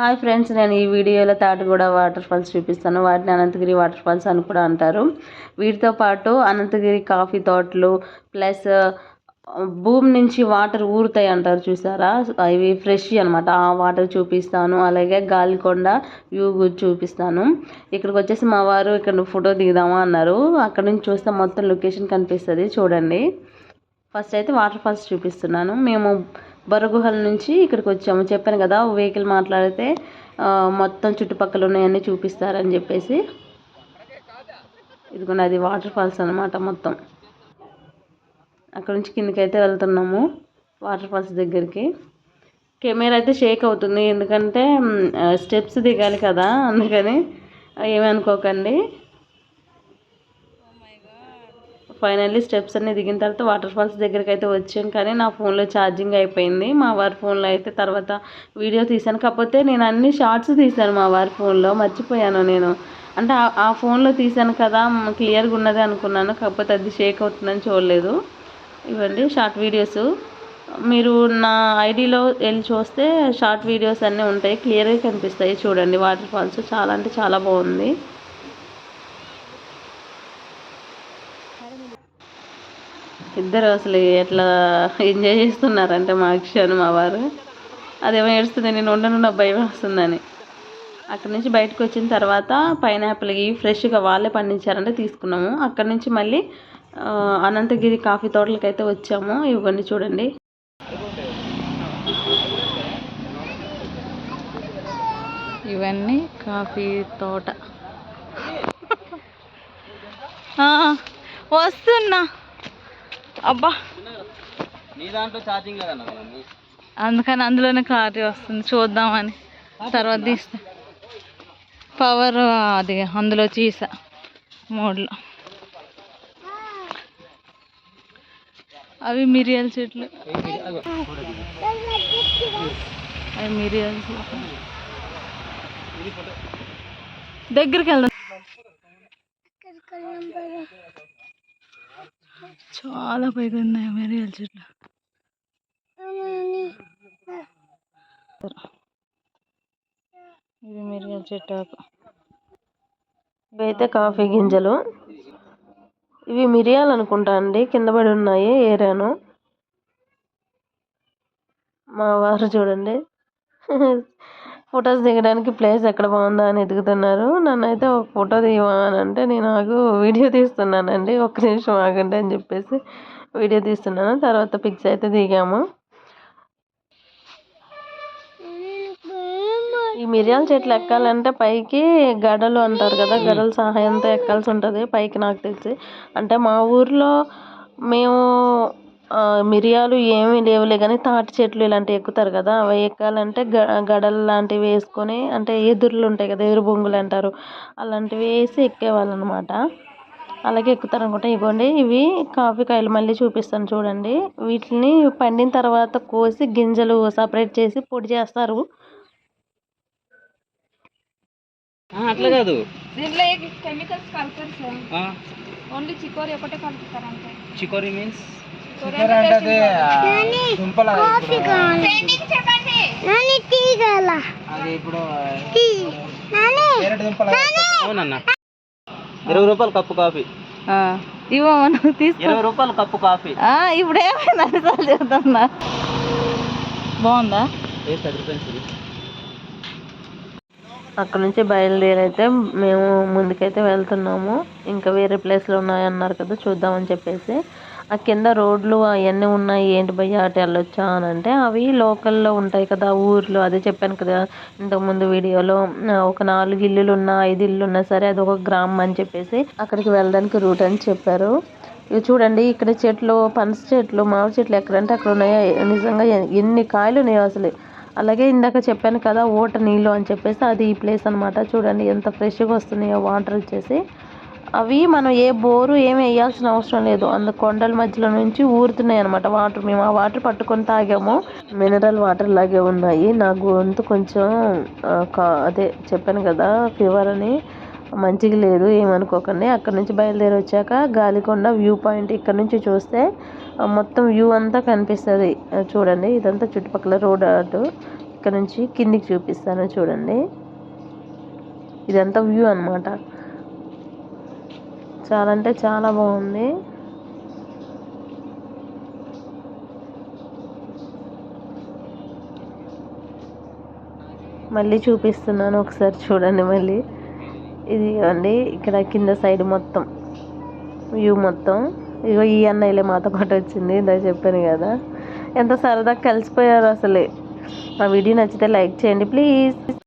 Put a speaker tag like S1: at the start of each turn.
S1: Hi friends నేను ఈ వీడియోలో తాటిగూడ వాటర్ ఫాల్స్ చూపిస్తాను. వాటిని అనంతగిరి వాటర్ ఫాల్స్ అని కూడా అంటారు. వీటితో పాటు అనంతగిరి కాఫీ తోటలు ప్లస్ భూమి నుంచి వాటర్ ఊరుతాయి అంటారు చూసారా? అవి ఫ్రెష్ అనమాట ఆ వాటర్ చూపిస్తాను. అలాగే గాలికొండ వ్యూ చూపిస్తాను. ఇక్కడికి వచ్చేసి మా వారు ఇక్కడ ఫోటో దిగుదామా అన్నారు. అక్కడ నుంచి చూస్తే మొత్తం లొకేషన్ కనిపిస్తుంది. చూడండి. ఫస్ట్ అయితే వాటర్ ఫాల్స్ చూపిస్తున్నాను. మేము బొర్రగుహల నుంచి ఇక్కడికి వచ్చాము చెప్పాను కదా వెహికల్ మాట్లాడితే మొత్తం చుట్టుపక్కల ఉన్నాయన్నీ చూపిస్తారని చెప్పేసి. ఇదిగోండి అది వాటర్ ఫాల్స్ అనమాట మొత్తం. అక్కడ నుంచి కిందకి అయితే వెళ్తున్నాము వాటర్ ఫాల్స్ దగ్గరికి. కెమెరా అయితే షేక్ అవుతుంది ఎందుకంటే స్టెప్స్ దిగాలి కదా అందుకని ఏమనుకోకండి. ఫైనల్లీ స్టెప్స్ అన్ని దిగిన తర్వాత వాటర్ ఫాల్స్ దగ్గరికి అయితే వచ్చాం. కానీ నా ఫోన్లో ఛార్జింగ్ అయిపోయింది. మా వారి ఫోన్లో అయితే తర్వాత వీడియో తీశాను. కాకపోతే నేను అన్ని షార్ట్స్ తీశాను మా వారి ఫోన్లో. మర్చిపోయాను నేను. అంటే ఆ ఫోన్లో తీశాను కదా క్లియర్గా ఉన్నది అనుకున్నాను. కాకపోతే అది షేక్ అవుతుందని చూడలేదు. ఇవ్వండి షార్ట్ వీడియోస్. మీరు నా ఐడిలో వెళ్ళి చూస్తే షార్ట్ వీడియోస్ అన్నీ ఉంటాయి. క్లియర్గా కనిపిస్తాయి. చూడండి వాటర్ ఫాల్స్ చాలా అంటే చాలా బాగుంది. ఇద్దరు అసలు ఎట్లా ఎంజాయ్ చేస్తున్నారంటే మా అక్షను మా వారు. అదేమో ఏడుస్తుంది నేను ఉండనున్న భయం వస్తుందని. అక్కడి నుంచి బయటకు వచ్చిన తర్వాత పైనాపిల్ ఇవి ఫ్రెష్గా వాళ్ళే పండించారంటే తీసుకున్నాము. అక్కడి నుంచి మళ్ళీ అనంతగిరి కాఫీ తోటలకి అయితే వచ్చాము. ఇవన్నీ చూడండి. ఇవన్నీ కాఫీ తోట. వస్తున్నా. అబ్బా. అందుకని అందులోనే క్లారిటీ వస్తుంది. చూద్దామని. తర్వాత తీస్తా. పవర్ అది అందులో చీసా మోడ్లో అవి మిరియాల చెట్లు. అవి మిరియాల చెట్లు. దగ్గరికి వెళ్దాం. చాలా పైగా ఉన్నాయి మిరియాల చెట్లు. ఇది మిరియాల చెట్టు ఇవైతే కాఫీ గింజలు. ఇవి మిరియాలు అనుకుంటా అండి కింద పడి ఉన్నాయి ఏరాను. మా వారు చూడండి. ఫొటోస్ దిగడానికి ప్లేస్ ఎక్కడ బాగుందా అని ఎదుగుతున్నారు. నన్ను అయితే ఒక ఫోటో తీయమని అంటే నేను నాకు వీడియో తీస్తున్నానండి ఒక్క నిమిషం ఆగండి అని చెప్పేసి వీడియో తీస్తున్నాను. తర్వాత పిక్స్ అయితే దిగాము. ఈ మిరియాల చెట్లు ఎక్కాలంటే పైకి గడలు అంటారు కదా గడల సహాయంతో ఎక్కాల్సి ఉంటుంది పైకి నాకు తెలిసి. అంటే మా ఊర్లో మేము మిరియాలు ఏమీ లేవులే కానీ తాటి చెట్లు ఇలాంటివి ఎక్కుతారు కదా అవి ఎక్కాలంటే గ గడలు లాంటివి వేసుకొని అంటే ఎదురులు ఉంటాయి కదా ఎదురు బొంగులు అంటారు అలాంటివి వేసి ఎక్కేవాళ్ళు అనమాట అలాగే ఎక్కుతారు అనుకుంటా ఇవ్వండి ఇవి కాఫీ కాయలు మళ్ళీ చూపిస్తాను చూడండి. వీటిని పండిన తర్వాత కోసి గింజలు సపరేట్ చేసి పొడి చేస్తారు.
S2: అట్లా కాదు.
S3: దీంట్లో కెమికల్స్ కలపరు సార్? ఓన్లీ చికోరి ఒకటే కలుపుతారు అంతే.
S2: Chicory means? అది ఇప్పుడు అవునన్నా ఇరవై రూపాయలు కప్పు కాఫీ.
S1: తీసుకో.
S2: ఇరవై రూపాయలు కప్పు కాఫీ.
S1: ఇప్పుడు ఏమైంది అన్నిసార్లు చెప్తున్నా. బాగుందా?
S2: ఏ
S1: అక్కడ నుంచి బయలుదేరైతే మేము ముందుకైతే వెళ్తున్నాము. ఇంకా వేరే ప్లేస్లో ఉన్నాయన్నారు కదా చూద్దామని చెప్పేసి. ఆ కింద రోడ్లు అవన్నీ ఉన్నాయి. ఏంటి భయ్య అటు వెళ్ళొచ్చా అని అంటే అవి లోకల్లో ఉంటాయి కదా ఊర్లో. అదే చెప్పాను కదా ఇంతకుముందు వీడియోలో ఒక నాలుగు ఇల్లులు ఉన్నా ఐదు ఇల్లు ఉన్నా సరే అది ఒక గ్రామం అని చెప్పేసి అక్కడికి వెళ్ళడానికి రూట్ అని చెప్పారు. ఇవి చూడండి ఇక్కడ చెట్లు పనస చెట్లు మామిడి చెట్లు ఎక్కడంటే అక్కడ ఉన్నాయో? నిజంగా ఎన్ని కాయలు ఉన్నాయో అసలు. అలాగే ఇందాక చెప్పాను కదా ఓట నీళ్ళు అని చెప్పేసి అది ఈ ప్లేస్ అనమాట చూడండి ఎంత ఫ్రెష్గా వస్తున్నాయో వాటర్ వచ్చేసి. అవి మనం ఏ బోరు ఏమి వేయాల్సిన అవసరం లేదు. అందు కొండల మధ్యలో నుంచి ఊరుతున్నాయి అనమాట వాటర్. మేము ఆ వాటర్ పట్టుకొని తాగాము. మినరల్ వాటర్ లాగే ఉన్నాయి. నా గొంతు కొంచెం అదే చెప్పాను కదా ఫీవర్ అని. మంచిగా లేదు ఏమనుకోకండి. అక్కడ నుంచి బయలుదేరి వచ్చాక గాలికొండ వ్యూ పాయింట్ ఇక్కడ నుంచి చూస్తే మొత్తం వ్యూ అంతా కనిపిస్తుంది. చూడండి ఇదంతా చుట్టుపక్కల రోడ్ అటు ఇక్కడ నుంచి కిందికి చూపిస్తాను చూడండి. ఇదంతా వ్యూ అనమాట చాలా అంటే చాలా బాగుంది. మళ్ళీ చూపిస్తున్నాను ఒకసారి చూడండి మళ్ళీ. ఇది అండి. ఇక్కడ కింద సైడ్ మొత్తం. వ్యూ మొత్తం. ఇగో ఈ అన్నయ్యలే మాతో పాటు వచ్చింది. ఇందా చెప్పాను కదా. ఎంత సరదా కలిసిపోయారు అసలే. మా వీడియో నచ్చితే లైక్ చేయండి ప్లీజ్.